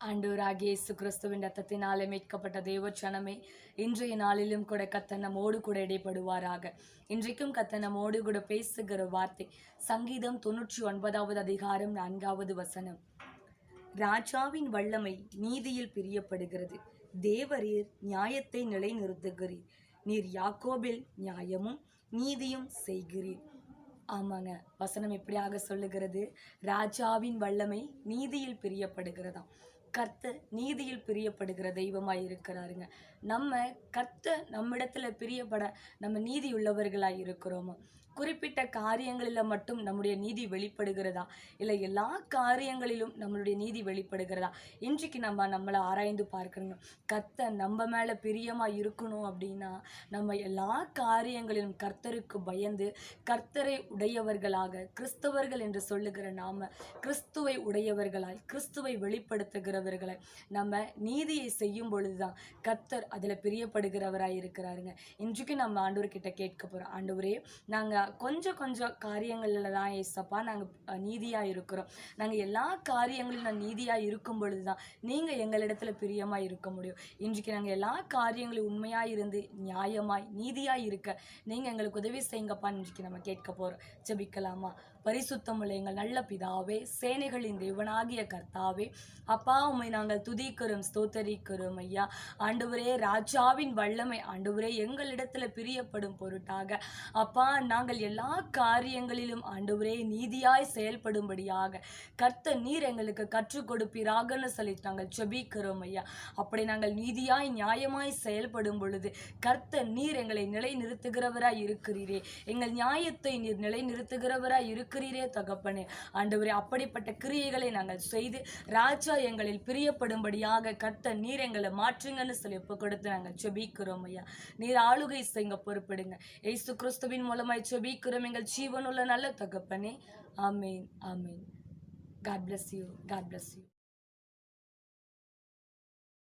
ஆண்டவராகிய இயேசு கிறிஸ்துவின் ரத்தத்தினாலே மீட்கப்பட்ட தேவச்சனமே இன்றைய நாளிலும் கூட கத்த நம்மோடு கூட இடைப்படுவாராக. இன்றைக்கும் கத்த நம்மோடு கூட பேசுகிற வார்த்தை சங்கீதம் தொன்னூற்றி ஒன்பதாவது அதிகாரம் நான்காவது வசனம். ராஜாவின் வல்லமை நீதியில் பிரியப்படுகிறது. தேவரீர் நியாயத்தை நிலைநிறுத்துகிறீர். நீர் யாக்கோபில் நியாயமும் நீதியும் செய்கிறீர். ஆமாங்க. வசனம் எப்படியாக சொல்லுகிறது? ராஜாவின் வல்லமை நீதியில் பிரியப்படுகிறதாம். கர்த்த நீதியில் பிரியப்படுகிற தெய்வமாக இருக்கிறாருங்க நம்ம கர்த்த நம்மிடத்துல பிரியப்பட நம்ம நீதி உள்ளவர்களாக இருக்கிறோமோ குறிப்பிட்ட காரியங்களில் மட்டும் நம்முடைய நீதி வெளிப்படுகிறதா? இல்லை எல்லா காரியங்களிலும் நம்மளுடைய நீதி வெளிப்படுகிறதா? இன்றைக்கு நம்ம நம்மளை ஆராய்ந்து பார்க்கணும். கர்த்தர் நம்ம மேலே பிரியமாக இருக்கணும் அப்படின்னா நம்ம எல்லா காரியங்களிலும் கர்த்தருக்கு பயந்து கர்த்தரை உடையவர்களாக கிறிஸ்தவர்கள் என்று சொல்லுகிற நாம கிறிஸ்துவை உடையவர்களாய் கிறிஸ்துவை வெளிப்படுத்துகிறவர்களை நம்ம நீதியை செய்யும் பொழுதுதான் கர்த்தர் அதில் பிரியப்படுகிறவராய் இருக்கிறாருங்க. இன்றைக்கு நம்ம ஆண்டவர்கிட்ட கேட்க போகிறோம் ஆண்டவரே நாங்கள் கொஞ்சம் கொஞ்சம் காரியங்களில் தான் ஏசப்பா நாங்கள் நீதியாக இருக்கிறோம். நாங்கள் எல்லா காரியங்களிலும் நான் நீதியாக இருக்கும் பொழுது தான் நீங்கள் எங்களிடத்துல பிரியமாக இருக்க முடியும். இன்றைக்கு நாங்கள் எல்லா காரியங்களும் உண்மையாக இருந்து நியாயமாய் நீதியாக இருக்க நீங்கள் எங்களுக்கு உதவி செய்யுங்கப்பா இன்றைக்கு நம்ம கேட்க போகிறோம் ஜபிக்கலாமா? பரிசுத்தமுள்ள எங்கள் நல்ல பிதாவே சேனைகளின் தேவனாகிய கர்த்தாவே அப்பா உம்மை நாங்கள் துதிக்கிறோம் ஸ்தோத்தரிக்கிறோம் ஐயா. ஆண்டவரே ராஜாவின் வல்லமை ஆண்டவரே எங்களிடத்துல பிரியப்படும் பொருட்டாக. அப்பா நாங்கள் எல்லா காரியங்களிலும் ஆண்டவரே நீதியாய் செயல்படும்படியாக கர்த்த நீர் எங்களுக்கு கற்றுக் கொடுப்பீராகன்னு சொல்லி நாங்கள் செபிக்கிறோம் ஐயா. அப்படி நாங்கள் நீதியாய் நியாயமாய் செயல்படும் பொழுது கர்த்த நீர் எங்களை நிலை நிறுத்துகிறவராய் இருக்கிறீரே. எங்கள் நியாயத்தை நீர் நிலை நிறுத்துகிறவராய் இருக்கிறீரே தகப்பனே. ஆண்டவரே அப்படிப்பட்ட கிரியைகளை நாங்கள் செய்து ராஜா எங்களில் பிரியப்படும்படியாக கர்த்த நீர் எங்களை மாற்றுங்கன்னு சொல்லி ஒப்பு கொடுத்து நாங்கள் செபிக்கிறோம் ஐயா. நீர் ஆளுகை செய்ய பொறுப்படுங்க. ஏசு கிறிஸ்துவின் மூலமாய் ஜெபிக்கிறோம் எங்கள் ஜீவனுள்ள நல்ல தகப்பனே. ஆமேன் ஆமேன். God bless you God bless you